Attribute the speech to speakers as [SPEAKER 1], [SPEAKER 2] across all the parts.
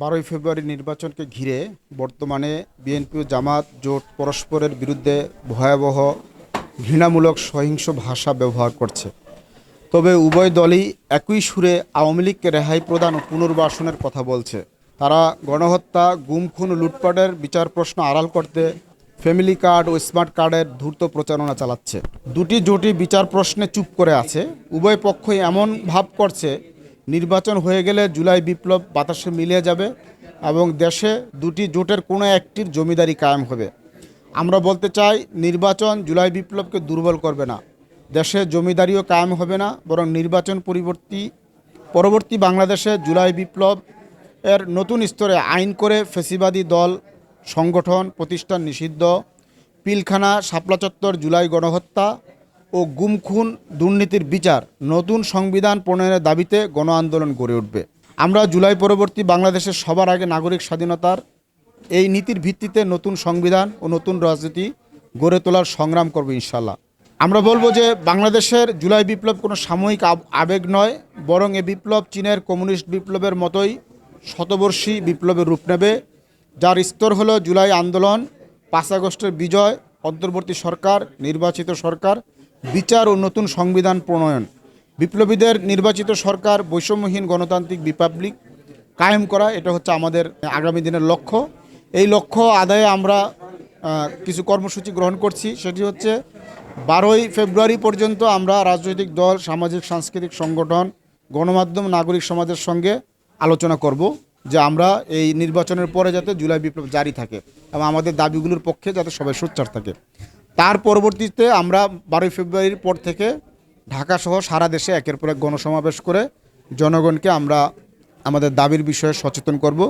[SPEAKER 1] বারোই ফেব্রুয়ারি নির্বাচনকে ঘিরে বর্তমানে বিএনপি ও জামাত জোট পরস্পরের বিরুদ্ধে ভয়াবহ, ঘৃণামূলক, সহিংস ভাষা ব্যবহার করছে। তবে উভয় দলই একই সুরে আওয়ামী লীগকে রেহাই প্রদান ও পুনর্বাসনের কথা বলছে। তারা গণহত্যা গুম খুন লুটপাটের বিচার প্রশ্ন আড়াল করতে ফ্যামিলি কার্ড ও স্মার্ট কার্ডের ধূর্ত প্রচারণা চালাচ্ছে। দুটি জোটই বিচার প্রশ্নে চুপ করে আছে। উভয় পক্ষই এমন ভাব করছে নির্বাচন হয়ে গেলে জুলাই বিপ্লব বাতাসে মিলিয়ে যাবে এবং দেশে দুটি জোটের কোনো একটির জমিদারি কায়েম হবে। আমরা বলতে চাই, নির্বাচন জুলাই বিপ্লবকে দুর্বল করবে না। দেশে জমিদারিও কায়েম হবে না, বরং নির্বাচন পরিবর্তী পরবর্তী বাংলাদেশে জুলাই বিপ্লব এর নতুন স্তরে আইন করে ফেসিবাদী দল, সংগঠন, প্রতিষ্ঠান নিষিদ্ধ। পিলখানা, শাপলা চত্বর, জুলাই গণহত্যা ও গুম খুন দুর্নীতির বিচার নতুন সংবিধান প্রণয়নের দাবিতে গণ আন্দোলন গড়ে উঠবে। আমরা জুলাই পরবর্তী বাংলাদেশের সবার আগে নাগরিক স্বাধীনতার এই নীতির ভিত্তিতে নতুন সংবিধান ও নতুন রাজনীতি গড়ে তোলার সংগ্রাম করব ইনশাল্লাহ আমরা বলব যে বাংলাদেশের জুলাই বিপ্লব কোনো সাময়িক আব- আবেগ নয়, বরং এ বিপ্লব চীনের কমিউনিস্ট বিপ্লবের মতোই শতবর্ষী বিপ্লবের রূপ নেবে, যার স্তর হলো জুলাই আন্দোলন, পাঁচ আগস্টের বিজয়, অন্তর্বর্তী সরকার, নির্বাচিত সরকার বিচার ও নতুন সংবিধান প্রণয়ন। বিপ্লবীদের নির্বাচিত সরকার বৈষম্যহীন গণতান্ত্রিক রিপাবলিক কায়েম করা, এটা হচ্ছে আমাদের আগামী দিনের লক্ষ্য। এই লক্ষ্য আদায়ে আমরা কিছু কর্মসূচি গ্রহণ করছি। সেটি হচ্ছে বারোই ফেব্রুয়ারি পর্যন্ত আমরা রাজনৈতিক দল, সামাজিক, সাংস্কৃতিক সংগঠন, গণমাধ্যম, নাগরিক সমাজের সঙ্গে আলোচনা করব যে আমরা এই নির্বাচনের পরে যাতে জুলাই বিপ্লব জারি থাকে এবং আমাদের দাবিগুলোর পক্ষে যাতে সবাই সোচ্চার থাকে। তার পরবর্তীতে আমরা বারোই ফেব্রুয়ারির পর থেকে ঢাকা সহ সারা দেশে একের পর এক গণসমাবেশ করে জনগণকে আমরা আমাদের দাবির বিষয়ে সচেতন করব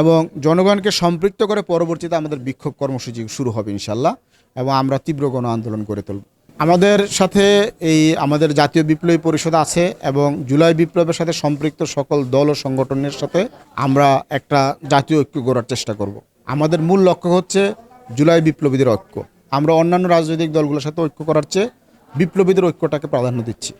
[SPEAKER 1] এবং জনগণকে সম্পৃক্ত করে পরবর্তীতে আমাদের বিক্ষোভ কর্মসূচি শুরু হবে ইনশাল্লাহ এবং আমরা তীব্র গণ আন্দোলন করে তুলব। আমাদের সাথে এই আমাদের জাতীয় বিপ্লবী পরিষদ আছে এবং জুলাই বিপ্লবের সাথে সম্পৃক্ত সকল দল ও সংগঠনের সাথে আমরা একটা জাতীয় ঐক্য গড়ার চেষ্টা করব। আমাদের মূল লক্ষ্য হচ্ছে জুলাই বিপ্লবীদের ঐক্য। আমরা অন্যান্য রাজনৈতিক দলগুলোর সাথে ঐক্য করার চেয়ে বিপ্লবীদের ঐক্যটাকে প্রাধান্য দিচ্ছি।